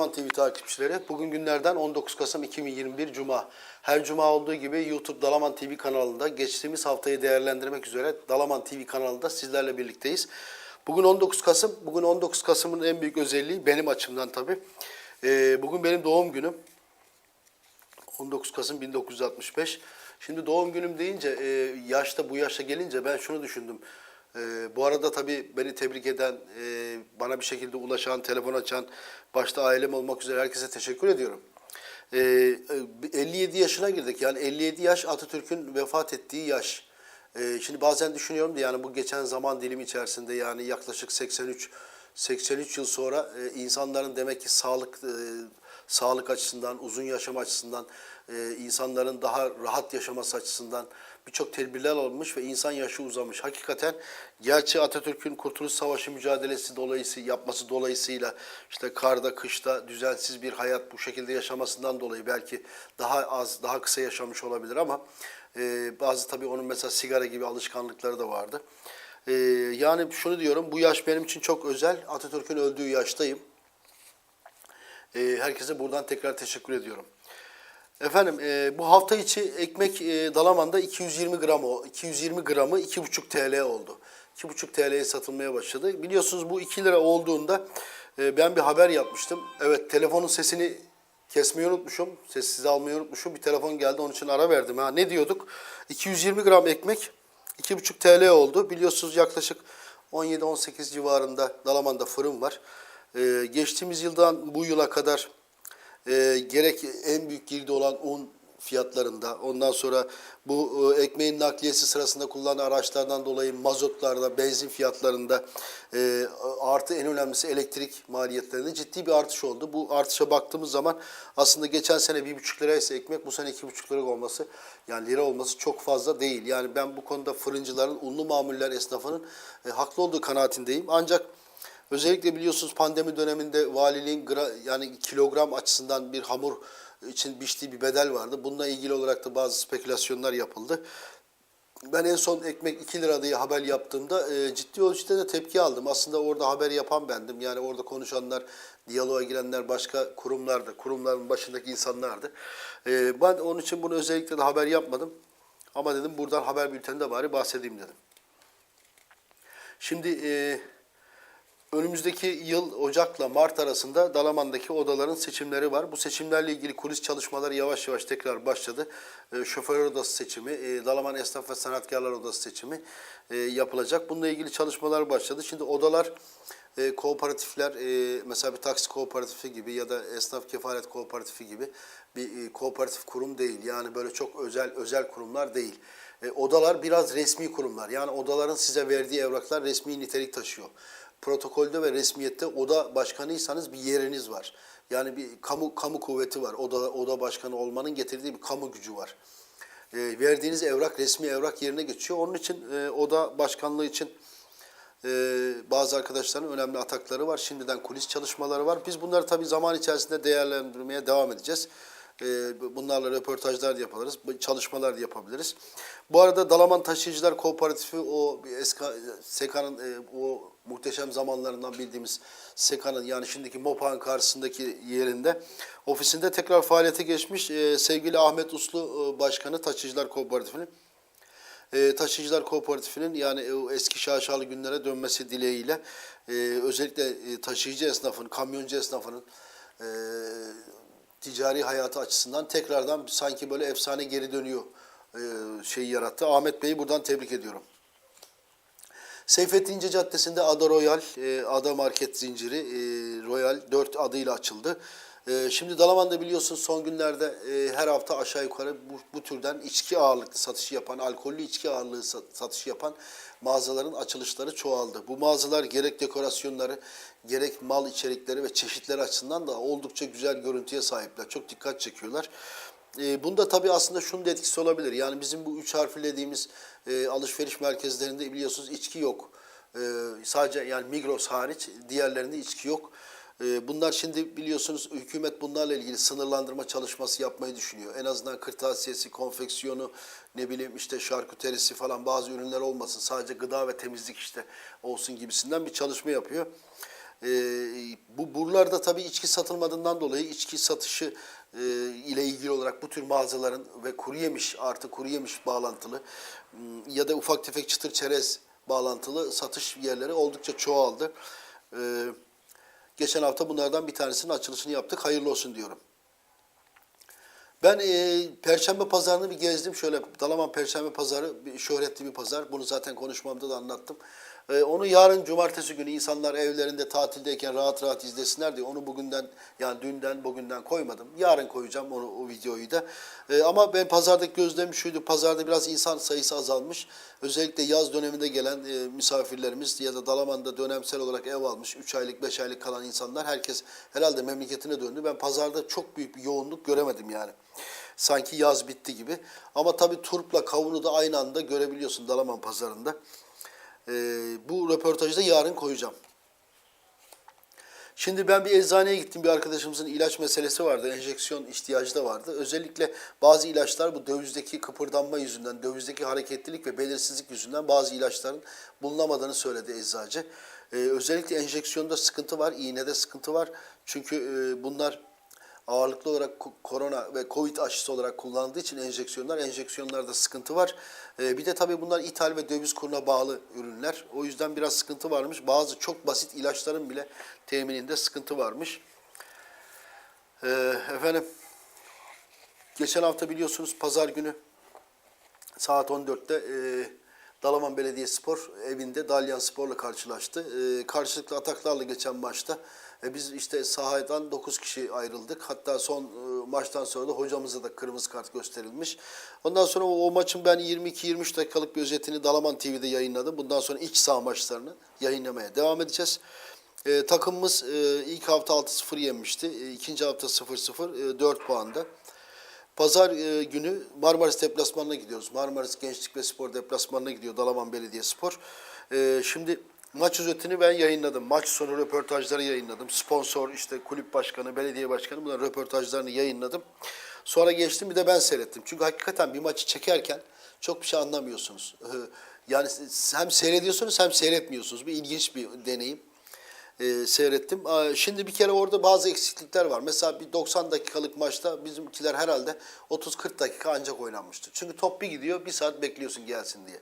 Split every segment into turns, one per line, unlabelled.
Dalaman TV takipçileri, bugün günlerden 19 Kasım 2021 Cuma. Her Cuma olduğu gibi YouTube Dalaman TV kanalında geçtiğimiz haftayı değerlendirmek üzere Dalaman TV kanalında sizlerle birlikteyiz. Bugün 19 Kasım, bugün 19 Kasım'ın en büyük özelliği benim açımdan tabii. Ee, bugün benim doğum günüm. 19 Kasım 1965. Şimdi doğum günüm deyince, e, yaşta bu yaşa gelince ben şunu düşündüm. E, bu arada tabii beni tebrik eden, e, bana bir şekilde ulaşan, telefon açan, başta ailem olmak üzere herkese teşekkür ediyorum. E, e, 57 yaşına girdik. Yani 57 yaş Atatürk'ün vefat ettiği yaş. E, şimdi bazen düşünüyorum da yani bu geçen zaman dilimi içerisinde yani yaklaşık 83 83 yıl sonra e, insanların demek ki sağlık e, sağlık açısından, uzun yaşam açısından, e, insanların daha rahat yaşaması açısından birçok tedbirler alınmış ve insan yaşı uzamış. Hakikaten gerçi Atatürk'ün Kurtuluş Savaşı mücadelesi dolayısıyla yapması dolayısıyla işte karda, kışta düzensiz bir hayat bu şekilde yaşamasından dolayı belki daha az, daha kısa yaşamış olabilir ama e, bazı tabii onun mesela sigara gibi alışkanlıkları da vardı. E, yani şunu diyorum, bu yaş benim için çok özel. Atatürk'ün öldüğü yaştayım. E, herkese buradan tekrar teşekkür ediyorum. Efendim e, bu hafta içi ekmek e, Dalaman'da 220 gram o 220 gramı 2,5 TL oldu. 2,5 TL'ye satılmaya başladı. Biliyorsunuz bu 2 lira olduğunda e, ben bir haber yapmıştım. Evet telefonun sesini kesmeyi unutmuşum. Sessiz almayı unutmuşum. Bir telefon geldi onun için ara verdim. Ha ne diyorduk? 220 gram ekmek 2,5 TL oldu. Biliyorsunuz yaklaşık 17-18 civarında Dalaman'da fırın var. E, geçtiğimiz yıldan bu yıla kadar e, gerek en büyük girdi olan un fiyatlarında, ondan sonra bu e, ekmeğin nakliyesi sırasında kullanılan araçlardan dolayı mazotlarda, benzin fiyatlarında e, artı en önemlisi elektrik maliyetlerinde ciddi bir artış oldu. Bu artışa baktığımız zaman aslında geçen sene bir buçuk liraysa ekmek bu sene iki buçuk lira olması yani lira olması çok fazla değil. Yani ben bu konuda fırıncıların, unlu mamuller esnafının e, haklı olduğu kanaatindeyim. Ancak Özellikle biliyorsunuz pandemi döneminde valiliğin yani kilogram açısından bir hamur için biçtiği bir bedel vardı. Bununla ilgili olarak da bazı spekülasyonlar yapıldı. Ben en son ekmek 2 lira diye haber yaptığımda e, ciddi ölçüde de tepki aldım. Aslında orada haber yapan bendim. Yani orada konuşanlar, diyaloğa girenler başka kurumlardı. Kurumların başındaki insanlardı. E, ben onun için bunu özellikle de haber yapmadım. Ama dedim buradan haber bülteninde bari bahsedeyim dedim. Şimdi e, Önümüzdeki yıl Ocak'la Mart arasında Dalaman'daki odaların seçimleri var. Bu seçimlerle ilgili kulis çalışmaları yavaş yavaş tekrar başladı. E, şoför odası seçimi, e, Dalaman Esnaf ve Sanatkarlar Odası seçimi e, yapılacak. Bununla ilgili çalışmalar başladı. Şimdi odalar, e, kooperatifler, e, mesela bir taksi kooperatifi gibi ya da esnaf kefalet kooperatifi gibi bir e, kooperatif kurum değil. Yani böyle çok özel özel kurumlar değil. E, odalar biraz resmi kurumlar. Yani odaların size verdiği evraklar resmi nitelik taşıyor protokolde ve resmiyette oda başkanıysanız bir yeriniz var. Yani bir kamu kamu kuvveti var. Oda oda başkanı olmanın getirdiği bir kamu gücü var. E, verdiğiniz evrak resmi evrak yerine geçiyor. Onun için e, oda başkanlığı için e, bazı arkadaşların önemli atakları var. Şimdiden kulis çalışmaları var. Biz bunları tabii zaman içerisinde değerlendirmeye devam edeceğiz. E, bunlarla röportajlar yaparız, çalışmalar yapabiliriz. Bu arada Dalaman Taşıyıcılar Kooperatifi o eski Seka'nın e, o muhteşem zamanlarından bildiğimiz Seka'nın yani şimdiki MOPA'nın karşısındaki yerinde ofisinde tekrar faaliyete geçmiş e, sevgili Ahmet Uslu Başkanı Taşıyıcılar Kooperatifi'nin e, Taşıyıcılar Kooperatifi'nin yani o eski şaşalı günlere dönmesi dileğiyle e, özellikle e, taşıyıcı esnafın, kamyoncu esnafının e, ticari hayatı açısından tekrardan sanki böyle efsane geri dönüyor e, şeyi yarattı. Ahmet Bey'i buradan tebrik ediyorum. Seyfettin İnce Caddesi'nde Ada Royal, e, Ada Market zinciri e, Royal 4 adıyla açıldı. E, şimdi Dalaman'da biliyorsunuz son günlerde e, her hafta aşağı yukarı bu, bu türden içki ağırlıklı satışı yapan, alkollü içki ağırlığı satışı yapan mağazaların açılışları çoğaldı. Bu mağazalar gerek dekorasyonları, gerek mal içerikleri ve çeşitleri açısından da oldukça güzel görüntüye sahipler. Çok dikkat çekiyorlar. E, bunda tabii aslında şunun da etkisi olabilir. Yani bizim bu üç harfli dediğimiz e, alışveriş merkezlerinde biliyorsunuz içki yok. Sadece yani Migros hariç diğerlerinde içki yok. E, bunlar şimdi biliyorsunuz hükümet bunlarla ilgili sınırlandırma çalışması yapmayı düşünüyor. En azından kırtasiyesi, konfeksiyonu, ne bileyim işte şarküterisi falan bazı ürünler olmasın. Sadece gıda ve temizlik işte olsun gibisinden bir çalışma yapıyor. E, bu buralarda tabii içki satılmadığından dolayı içki satışı e, ile ilgili olarak bu tür mağazaların ve kuru yemiş artı kuru yemiş bağlantılı m, ya da ufak tefek çıtır çerez bağlantılı satış yerleri oldukça çoğaldı. E, geçen hafta bunlardan bir tanesinin açılışını yaptık. Hayırlı olsun diyorum. Ben e, Perşembe pazarını bir gezdim. Şöyle Dalaman Perşembe pazarı bir şöhretli bir pazar. Bunu zaten konuşmamda da anlattım. E, onu yarın cumartesi günü insanlar evlerinde tatildeyken rahat rahat izlesinler diye onu bugünden yani dünden bugünden koymadım. Yarın koyacağım onu o videoyu da. E, ama ben pazardaki gözlemim şuydu. Pazarda biraz insan sayısı azalmış. Özellikle yaz döneminde gelen e, misafirlerimiz ya da Dalaman'da dönemsel olarak ev almış 3 aylık 5 aylık kalan insanlar herkes herhalde memleketine döndü. Ben pazarda çok büyük bir yoğunluk göremedim yani. Sanki yaz bitti gibi. Ama tabii turpla kavunu da aynı anda görebiliyorsun Dalaman pazarında. Ee, bu röportajı da yarın koyacağım. Şimdi ben bir eczaneye gittim. Bir arkadaşımızın ilaç meselesi vardı. Enjeksiyon ihtiyacı da vardı. Özellikle bazı ilaçlar bu dövizdeki kıpırdanma yüzünden, dövizdeki hareketlilik ve belirsizlik yüzünden bazı ilaçların bulunamadığını söyledi eczacı. Ee, özellikle enjeksiyonda sıkıntı var, iğnede sıkıntı var. Çünkü e, bunlar ağırlıklı olarak ko- korona ve covid aşısı olarak kullanıldığı için enjeksiyonlar, enjeksiyonlarda sıkıntı var. Ee, bir de tabii bunlar ithal ve döviz kuruna bağlı ürünler. O yüzden biraz sıkıntı varmış. Bazı çok basit ilaçların bile temininde sıkıntı varmış. Ee, efendim, geçen hafta biliyorsunuz pazar günü saat 14'te e, Dalaman Belediyespor evinde Dalyan Spor'la karşılaştı. E, karşılıklı ataklarla geçen maçta e, biz işte sahadan 9 kişi ayrıldık. Hatta son e, maçtan sonra da hocamıza da kırmızı kart gösterilmiş. Ondan sonra o, o maçın ben 22-23 dakikalık bir özetini Dalaman TV'de yayınladım. Bundan sonra iç saha maçlarını yayınlamaya devam edeceğiz. E, takımımız e, ilk hafta 6-0 yenmişti. E, ikinci hafta 0-0, e, 4 puanda. Pazar e, günü Marmaris deplasmanına gidiyoruz. Marmaris Gençlik ve Spor deplasmanına gidiyor Dalaman Belediyespor. E, şimdi maç özetini ben yayınladım. Maç sonu röportajları yayınladım. Sponsor, işte kulüp başkanı, belediye başkanı bunların röportajlarını yayınladım. Sonra geçtim bir de ben seyrettim. Çünkü hakikaten bir maçı çekerken çok bir şey anlamıyorsunuz. E, yani hem seyrediyorsunuz hem seyretmiyorsunuz. Bir ilginç bir deneyim e, seyrettim. Şimdi bir kere orada bazı eksiklikler var. Mesela bir 90 dakikalık maçta bizimkiler herhalde 30-40 dakika ancak oynanmıştır. Çünkü top bir gidiyor, bir saat bekliyorsun gelsin diye.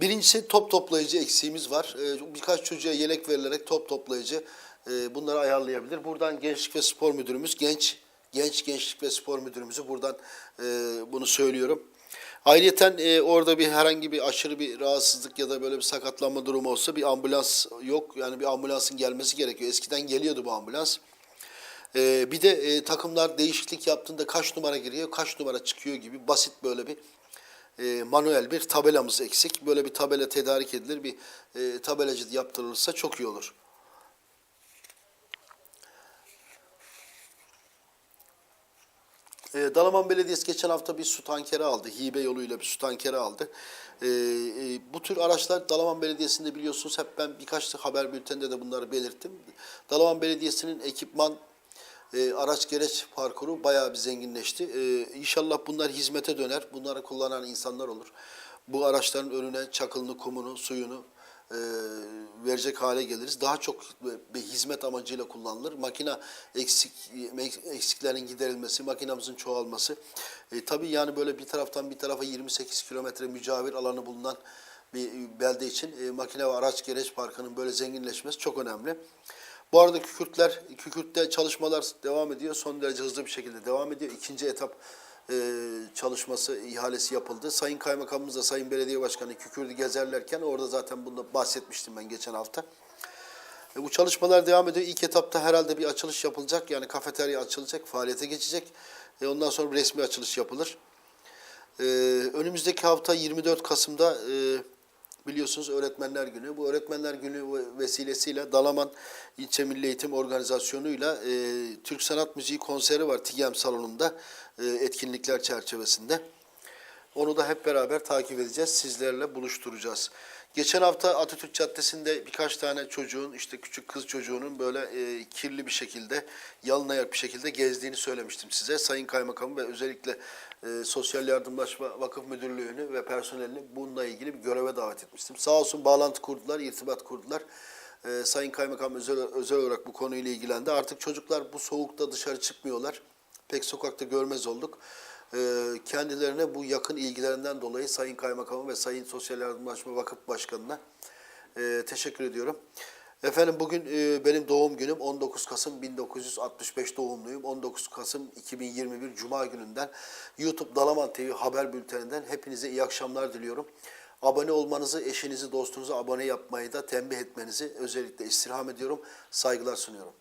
Birincisi top toplayıcı eksiğimiz var. Ee, Birkaç çocuğa yelek verilerek top toplayıcı e, bunları ayarlayabilir. Buradan Gençlik ve Spor Müdürümüz, genç genç Gençlik ve Spor Müdürümüzü buradan e, bunu söylüyorum. Ayrıyeten e, orada bir herhangi bir aşırı bir rahatsızlık ya da böyle bir sakatlanma durumu olsa bir ambulans yok. Yani bir ambulansın gelmesi gerekiyor. Eskiden geliyordu bu ambulans. Bir de takımlar değişiklik yaptığında kaç numara giriyor, kaç numara çıkıyor gibi basit böyle bir e, manuel bir tabelamız eksik. Böyle bir tabela tedarik edilir, bir e, tabelacı yaptırılırsa çok iyi olur. E, Dalaman Belediyesi geçen hafta bir su tankeri aldı. Hibe yoluyla bir su tankeri aldı. E, e, bu tür araçlar Dalaman Belediyesi'nde biliyorsunuz hep ben birkaç haber bülteninde de bunları belirttim. Dalaman Belediyesi'nin ekipman e, araç gereç parkuru bayağı bir zenginleşti. E, inşallah bunlar hizmete döner. Bunları kullanan insanlar olur. Bu araçların önüne çakılını, kumunu, suyunu e, verecek hale geliriz. Daha çok bir hizmet amacıyla kullanılır. Makina eksik eksiklerin giderilmesi, makinamızın çoğalması. E, tabii yani böyle bir taraftan bir tarafa 28 kilometre mücavir alanı bulunan bir belde için e, makine ve araç gereç parkının böyle zenginleşmesi çok önemli. Bu arada Kükürtler, Kükürt'te çalışmalar devam ediyor. Son derece hızlı bir şekilde devam ediyor. İkinci etap e, çalışması, ihalesi yapıldı. Sayın Kaymakamımız da Sayın Belediye Başkanı Kükürt'ü gezerlerken orada zaten bunu bahsetmiştim ben geçen hafta. E, bu çalışmalar devam ediyor. İlk etapta herhalde bir açılış yapılacak. Yani kafeterya açılacak, faaliyete geçecek. E, ondan sonra resmi açılış yapılır. E, önümüzdeki hafta 24 Kasım'da e, biliyorsunuz Öğretmenler Günü. Bu Öğretmenler Günü vesilesiyle Dalaman İlçe Milli Eğitim Organizasyonu'yla e, Türk Sanat Müziği konseri var TİGEM salonunda e, etkinlikler çerçevesinde. Onu da hep beraber takip edeceğiz. Sizlerle buluşturacağız. Geçen hafta Atatürk Caddesi'nde birkaç tane çocuğun, işte küçük kız çocuğunun böyle e, kirli bir şekilde, yalın ayak bir şekilde gezdiğini söylemiştim size. Sayın Kaymakamı ve özellikle e, Sosyal Yardımlaşma Vakıf Müdürlüğü'nü ve personelini bununla ilgili bir göreve davet etmiştim. Sağ olsun bağlantı kurdular, irtibat kurdular. Ee, Sayın Kaymakam özel, özel olarak bu konuyla ilgilendi. Artık çocuklar bu soğukta dışarı çıkmıyorlar. Pek sokakta görmez olduk. Ee, kendilerine bu yakın ilgilerinden dolayı Sayın Kaymakamı ve Sayın Sosyal Yardımlaşma Vakıf Başkanı'na e, teşekkür ediyorum. Efendim bugün e, benim doğum günüm 19 Kasım 1965 doğumluyum. 19 Kasım 2021 Cuma gününden YouTube Dalaman TV haber bülteninden hepinize iyi akşamlar diliyorum. Abone olmanızı, eşinizi, dostunuzu abone yapmayı da tembih etmenizi özellikle istirham ediyorum. Saygılar sunuyorum.